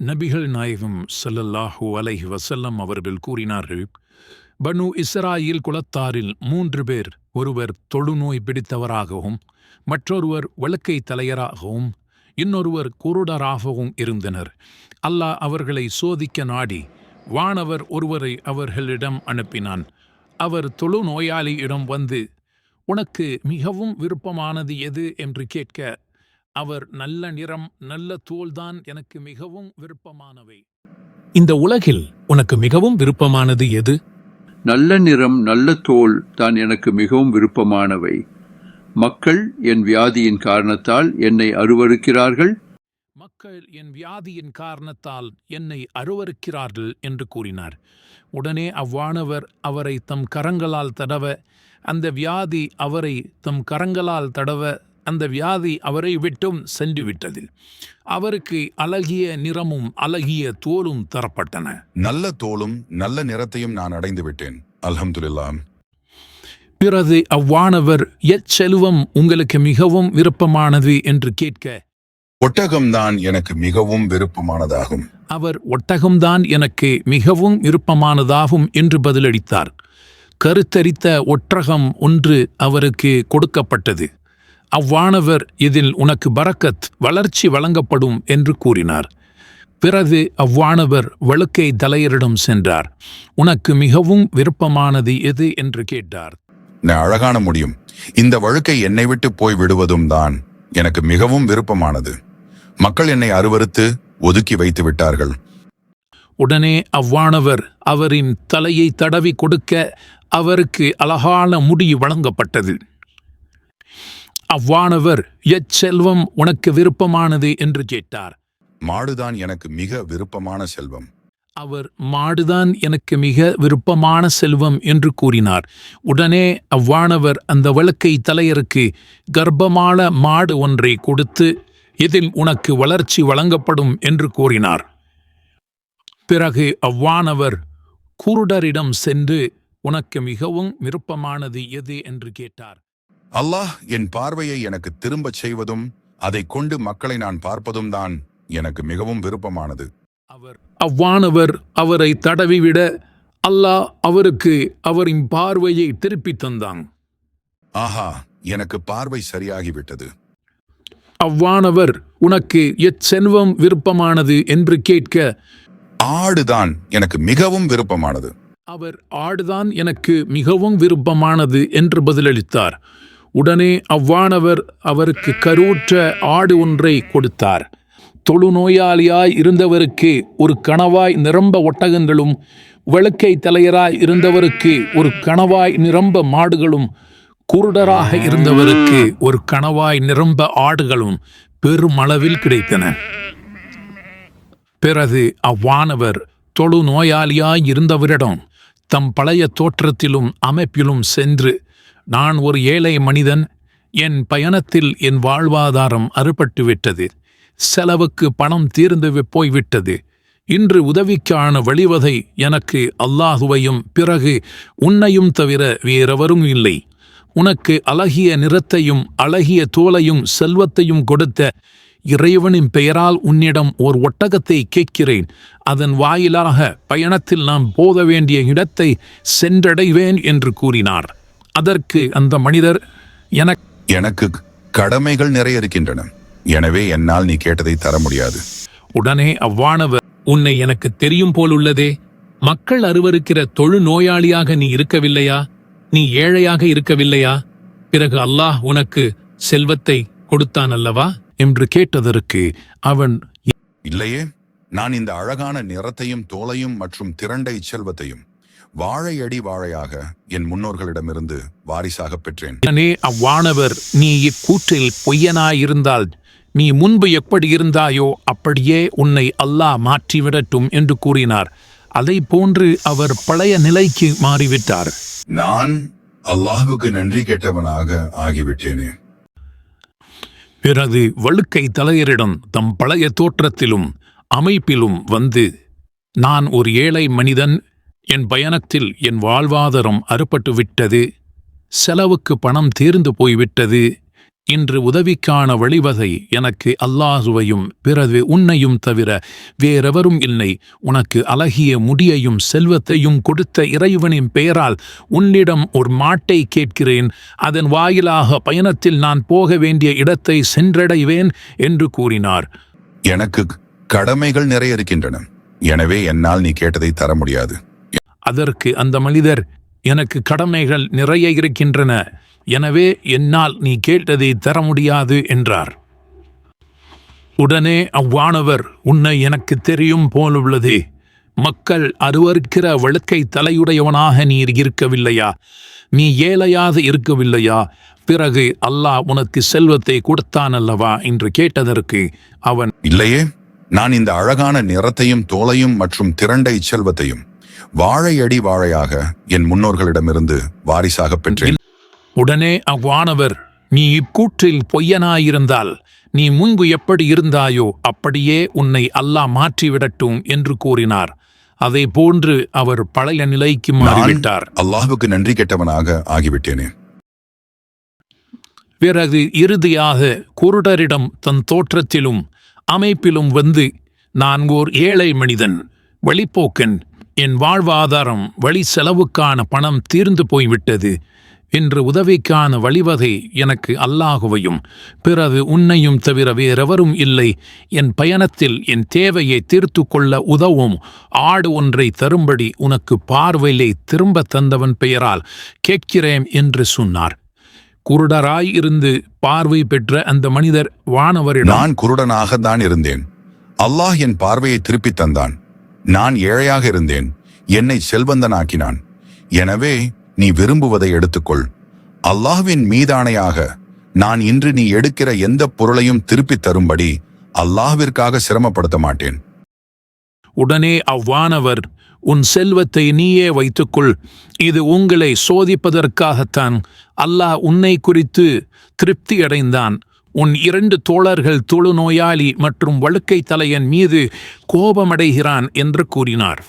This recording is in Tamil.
நபிகள் நாயகம் சல்லல்லாஹூ அலைஹி வசல்லம் அவர்கள் கூறினார்கள் பனு இஸ்ராயில் குலத்தாரில் மூன்று பேர் ஒருவர் தொழுநோய் பிடித்தவராகவும் மற்றொருவர் வழக்கை தலையராகவும் இன்னொருவர் குருடராகவும் இருந்தனர். அல்லாஹ் அவர்களை சோதிக்க நாடி வானவர் ஒருவரை அவர்களிடம் அனுப்பினான். அவர் தொழுநோயாளியிடம் வந்து உனக்கு மிகவும் விருப்பமானது எது? என்று கேட்க அவர் நல்ல நிறம் நல்ல தோல்தான் எனக்கு மிகவும் விருப்பமானவை. இந்த உலகில் உனக்கு மிகவும் விருப்பமானது எது? நல்ல நிறம் நல்ல தோல் தான் எனக்கு மிகவும் விருப்பமானவை. மக்கள் என் வியாதியின் காரணத்தால் என்னை அருவருக்கிறார்கள் மக்கள் என் வியாதியின் காரணத்தால் என்னை அருவருக்கிறார்கள் என்று கூறினார். உடனே அவ்வானவர் அவரை தம் கரங்களால் தடவ அந்த வியாதி அவரை தம் கரங்களால் தடவ அந்த வியாதி அவரை விட்டும் சென்று விட்டது அவருக்கு அழகிய நிறமும் அழகிய தோலும் தரப்பட்டன. நல்ல தோலும் நல்ல நிறத்தையும் நான் அடைந்து விட்டேன். அல்ஹம்துலில்லாஹ். பிறகு அவ்வானவர் எச்செல்வம் உங்களுக்கு மிகவும் விருப்பமானது என்று கேட்க ஒட்டகம்தான் எனக்கு மிகவும் விருப்பமானதாகும். அவர் ஒட்டகம்தான் எனக்கு மிகவும் விருப்பமானதாகும் என்று பதிலளித்தார். கருத்தரித்த ஒட்டகம் ஒன்று அவருக்கு கொடுக்கப்பட்டது. அவ்வானவர் இதில் உனக்கு பரக்கத் வளர்ச்சி வழங்கப்படும் என்று கூறினார். பிறகு அவ்வானவர் வழுக்கை தலையரிடம் சென்றார். உனக்கு மிகவும் விருப்பமானது எது என்று கேட்டார். நான் அழகான முடியும். இந்த வழுக்கை என்னை விட்டு போய் விடுவதும் தான் எனக்கு மிகவும் விருப்பமானது. மக்கள் என்னை அருவருத்து ஒதுக்கி வைத்து விட்டார்கள். உடனே அவ்வானவர் அவரின் தலையை தடவி கொடுக்க அவருக்கு அழகான முடி வழங்கப்பட்டது. அவ்வானவர் எச்செல்வம் உனக்கு விருப்பமானது? என்று கேட்டார். மாடுதான் எனக்கு மிக விருப்பமான செல்வம். அவர் மாடுதான் எனக்கு மிக விருப்பமான செல்வம் என்று கூறினார். உடனே அவ்வானவர் அந்த வழக்கை தலையருக்கு கர்ப்பமான மாடு ஒன்றை கொடுத்து இதில் உனக்கு வளர்ச்சி வழங்கப்படும்? என்று கூறினார். பிறகு அவ்வானவர் குருடரிடம் சென்று உனக்கு மிகவும் விருப்பமானது எது? என்று கேட்டார். அல்லாஹ் என் பார்வையை எனக்கு திரும்பச் செய்வதும் அதைக் கொண்டு மக்களை நான் பார்ப்பதும் தான் எனக்கு மிகவும் விருப்பமானது. அவர் அவ்வானவர் அவரை தடவிவிட அல்லாஹ் அவருக்கு அவரின் பார்வையை திருப்பித் தந்தான். ஆஹா எனக்கு பார்வை சரியாகிவிட்டது. அவ்வானவர் உனக்கு எச்செல்வம் விருப்பமானது என்று கேட்க ஆடுதான் எனக்கு மிகவும் விருப்பமானது. அவர் ஆடுதான் எனக்கு மிகவும் விருப்பமானது என்று பதிலளித்தார். உடனே அவ்வானவர் அவருக்கு கருவுற்ற ஆடு ஒன்றை கொடுத்தார். தொழுநோயாளியாய் இருந்தவருக்கு ஒரு கணவாய் நிரம்ப ஒட்டகங்களும் வழுக்கை தலையராய் இருந்தவருக்கு ஒரு கணவாய் நிரம்ப மாடுகளும் குருடராக இருந்தவருக்கு ஒரு கணவாய் நிரம்ப ஆடுகளும் பெருமளவில் கிடைத்தன. பிறகு அவ்வானவர் தொழு நோயாளியாய் இருந்தவரிடம் தம் பழைய தோற்றத்திலும் அமைப்பிலும் சென்று நான் ஒரு ஏழை மனிதன் என் பயணத்தில் என் வாழ்வாதாரம் அறுபட்டு விட்டது செலவுக்கு பணம் தீர்ந்து வி- போய்விட்டது. இன்று உதவிக்கான வழிவதை எனக்கு அல்லாஹுவையும் பிறகு உன்னையும் தவிர வேறெவரும் இல்லை. உனக்கு அழகிய நிறத்தையும் அழகிய தோலையும் செல்வத்தையும் கொடுத்த இறைவனின் பெயரால் உன்னிடம் ஓர் ஒட்டகத்தை கேட்கிறேன். அதன் வாயிலாக பயணத்தில் நாம் போத வேண்டிய இடத்தை சென்றடைவேன் என்று கூறினார். அதற்கு அந்த மனிதர் எனக்கு எனக்கு கடமைகள் நிறைய இருக்கின்றன. எனவே என்னால் நீ கேட்டதை தர முடியாது. உடனே அவ்வானவர் உன்னை எனக்கு தெரியும் போலுள்ளதே மக்கள் அருவருக்கிற தொழு நோயாளியாக நீ இருக்கவில்லையா? நீ ஏழையாக இருக்கவில்லையா? பிறகு அல்லாஹ் உனக்கு செல்வத்தை கொடுத்தான் அல்லவா? என்று கேட்டதற்கு அவன் இல்லையே நான் இந்த அழகான நிறத்தையும் தோலையும் மற்றும் திரண்ட இச்செல்வத்தையும் வாழையடி வாழையாக என் முன்னோர்களிடமிருந்து வாரிசாக பெற்றேன். உடனே அவ்வானவர் நீ இக்கூற்றில் பொய்யனாயிருந்தால் நீ முன்பு எப்படி இருந்தாயோ அப்படியே உன்னை அல்லாஹ் மாற்றிவிடட்டும் என்று கூறினார். அதை போன்று அவர் பழைய நிலைக்கு மாறிவிட்டார். நான் அல்லாஹுக்கு நன்றி கெட்டவனாக ஆகிவிட்டேனே. பிறகு வழுக்கை தலையரிடம் தம் பழைய தோற்றத்திலும் அமைப்பிலும் வந்து நான் ஒரு ஏழை மனிதன் என் பயணத்தில் என் வாழ்வாதாரம் அறுபட்டு விட்டது செலவுக்கு பணம் தீர்ந்து போய்விட்டது இன்று உதவிக்கான வழிவகை எனக்கு அல்லாஹுவையும் பிறகு உன்னையும் தவிர வேறெவரும் இல்லை. உனக்கு அழகிய முடியையும் செல்வத்தையும் கொடுத்த இறைவனின் பெயரால் உன்னிடம் ஒரு மாட்டை கேட்கிறேன். அதன் வாயிலாக பயணத்தில் நான் போக வேண்டிய இடத்தை சென்றடைவேன் என்று கூறினார். எனக்கு கடமைகள் நிறைய இருக்கின்றன. எனவே என்னால் நீ கேட்டதை தர முடியாது. அதற்கு அந்த மனிதர் எனக்கு கடமைகள் நிறைய இருக்கின்றன. எனவே என்னால் நீ கேட்டதை தர முடியாது என்றார். உடனே அவ்வானவர் உன்னை எனக்கு தெரியும் போலுள்ளது. மக்கள் அருவருக்கிற வழுக்கை தலையுடையவனாக நீர் இருக்கவில்லையா? நீ ஏழையாக இருக்கவில்லையா? பிறகு அல்லாஹ் உனக்கு செல்வத்தை கொடுத்தான் அல்லவா என்று கேட்டதற்கு அவன் இல்லையே நான் இந்த அழகான நிறத்தையும் தோலையும் மற்றும் திரண்டை செல்வத்தையும் வாழையடி வாழையாக என் முன்னோர்களிடமிருந்து வாரிசாக பெற்றேன். உடனே அவ்வானவர் நீ இக்கூற்றில் பொய்யனாயிருந்தால் நீ முன்பு எப்படி இருந்தாயோ அப்படியே உன்னை அல்லாஹ் மாற்றிவிடட்டும் என்று கூறினார். அதை போன்று அவர் பழைய நிலைக்கு மாறிவிட்டார். அல்லாஹ்வுக்கு நன்றி கெட்டவனாக ஆகிவிட்டேனே. பிறகு இறுதியாக குருடரிடம் தன் தோற்றத்திலும் அமைப்பிலும் வந்து நான் ஓர் ஏழை மனிதன் வழிப்போக்கன் என் வாழ்வாதாரம் வழி செலவுக்கான பணம் தீர்ந்து போய்விட்டது. என்று உதவிக்கான வழிவகை எனக்கு அல்லாஹுவையும் பிறகு உன்னையும் தவிர வேறெவரும் இல்லை. என் பயணத்தில் என் தேவையை தீர்த்து கொள்ள உதவும் ஆடு ஒன்றை தரும்படி உனக்கு பார்வையிலே திரும்ப தந்தவன் பெயரால் கேட்கிறேன் என்று சொன்னார். குருடராய் இருந்து பார்வை பெற்ற அந்த மனிதர் வானவரிடம் நான் குருடனாக தான் இருந்தேன். அல்லாஹ் என் பார்வையை திருப்பித் தந்தான். நான் ஏழையாக இருந்தேன். என்னை செல்வந்தனாக்கினான். எனவே நீ விரும்புவதை எடுத்துக்கொள். அல்லாஹ்வின் மீதானையாக நான் இன்று நீ எடுக்கிற எந்த பொருளையும் திருப்பித் தரும்படி அல்லாஹ்விற்காக சிரமப்படுத்த மாட்டேன். உடனே அவ்வானவர் உன் செல்வத்தை நீயே வைத்துக்கொள். இது உங்களை சோதிப்பதற்காகத்தான். அல்லாஹ் உன்னை குறித்து திருப்தியடைந்தான். உன் இரண்டு தோழர்கள் தொழுநோயாளி மற்றும் வழுக்கை தலையன் மீது கோபமடைகிறான் என்று கூறினார்.